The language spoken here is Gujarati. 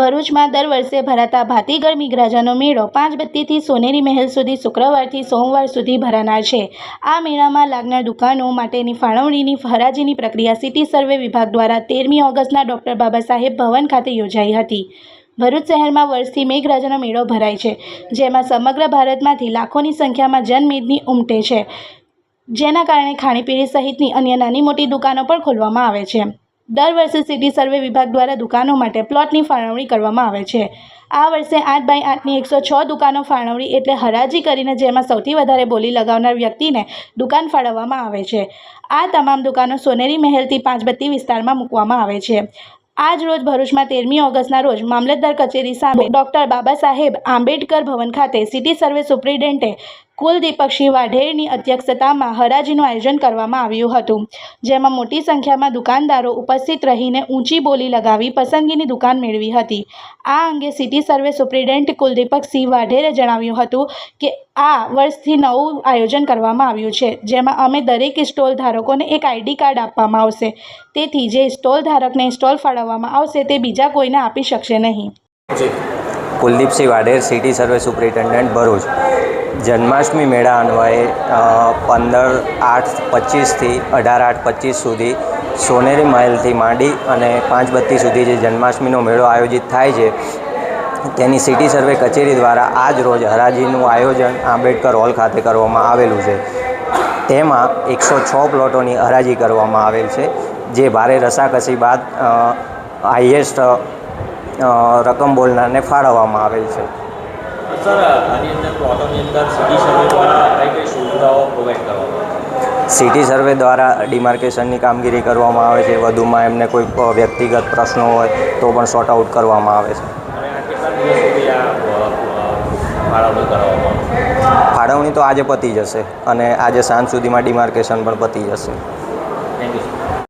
ભરૂચમાં દર વર્ષે ભરાતા ભાતીગળ મેઘરાજાનો મેળો પાંચ બત્તીથી સોનેરી મહેલ સુધી શુક્રવારથી સોમવાર સુધી ભરાનાર છે. આ મેળામાં લાગનાર દુકાનો માટેની ફાળવણીની હરાજીની પ્રક્રિયા સિટી સર્વે વિભાગ દ્વારા તેરમી ઓગસ્ટના ડૉક્ટર બાબા સાહેબ ભવન ખાતે યોજાઈ હતી. ભરૂચ શહેરમાં વર્ષથી મેઘરાજાનો મેળો ભરાય છે, જેમાં સમગ્ર ભારતમાંથી લાખોની સંખ્યામાં જનમેદની ઉમટે છે. જેના કારણે ખાણીપીણી સહિતની અન્ય નાની મોટી દુકાનો પણ ખોલવામાં આવે છે. દર વર્ષે સિટી સર્વે વિભાગ દ્વારા દુકાનો માટે પ્લોટની ફાળવણી કરવામાં આવે છે. આ વર્ષે આઠ બાય આઠની એકસો છ દુકાનો ફાળવણી એટલે હરાજી કરીને જેમાં સૌથી વધારે બોલી લગાવનાર વ્યક્તિને દુકાન ફાળવવામાં આવે છે. આ તમામ દુકાનો સોનેરી મહેલથી પાંચબત્તી વિસ્તારમાં મૂકવામાં આવે છે. આજ રોજ ભરૂચમાં તેરમી ઓગસ્ટના રોજ મામલતદાર કચેરી સામે ડૉક્ટર બાબા સાહેબ આંબેડકર ભવન ખાતે સિટી સર્વે સુપ્રિન્ટેન્ડન્ટે કુલદીપકસિંહ વાઢેરની અધ્યક્ષતામાં હરાજીનું આયોજન કરવામાં આવ્યું હતું, જેમાં મોટી સંખ્યામાં દુકાનદારો ઉપસ્થિત રહીને ઊંચી બોલી લગાવી પસંદગીની દુકાન મેળવી હતી. આ અંગે સિટી સર્વે સુપ્રિન્ટેન્ડન્ટ કુલદીપકસિંહ વાઢેરે જણાવ્યું હતું કે, આ વર્ષથી નવું આયોજન કરવામાં આવ્યું છે, જેમાં અમે દરેક સ્ટોલ ધારકોને એક આઈડી કાર્ડ આપવામાં આવશે. તેથી જે સ્ટોલ ધારકને સ્ટોલ ફાળવવામાં આવશે તે બીજા કોઈને આપી શકશે નહીં. Kuldeepsinh Vadher city survey superintendent Bharuch. Janmashtami મેળા અન્વયે પંદર આઠ પચીસથી અઢાર આઠ પચીસ સુધી સોનેરી મહેલથી માંડી અને પાંચ બત્તી સુધી જે જન્માષ્ટમીનો મેળો આયોજિત થાય છે, તેની સિટી સર્વે કચેરી દ્વારા આજ રોજ હરાજીનું આયોજન આંબેડકર હોલ ખાતે કરવામાં આવેલું છે. તેમાં એકસો છ પ્લોટોની હરાજી કરવામાં આવેલ છે, જે ભારે રસાકસી બાદ હાઈએસ્ટ રકમ બોલનારને ફાળવવામાં આવેલ છે. સર આની અંદર પ્લોટોની અંદર સિટી સર્વે દ્વારા કઈ કઈ સુવિધાઓ પ્રોવાઈડ કરવામાં સિટી સર્વે દ્વારા ડિમાર્કેશનની કામગીરી કરવામાં આવે છે વધુમાં એમને કોઈ વ્યક્તિગત પ્રશ્નો હોય તો પણ સોર્ટ આઉટ કરવામાં આવે છે. ફાળવણી તો આજે પતી જશે અને આજે સાંજ સુધીમાં ડિમાર્કેશન પણ પતી જશે. Thank you sir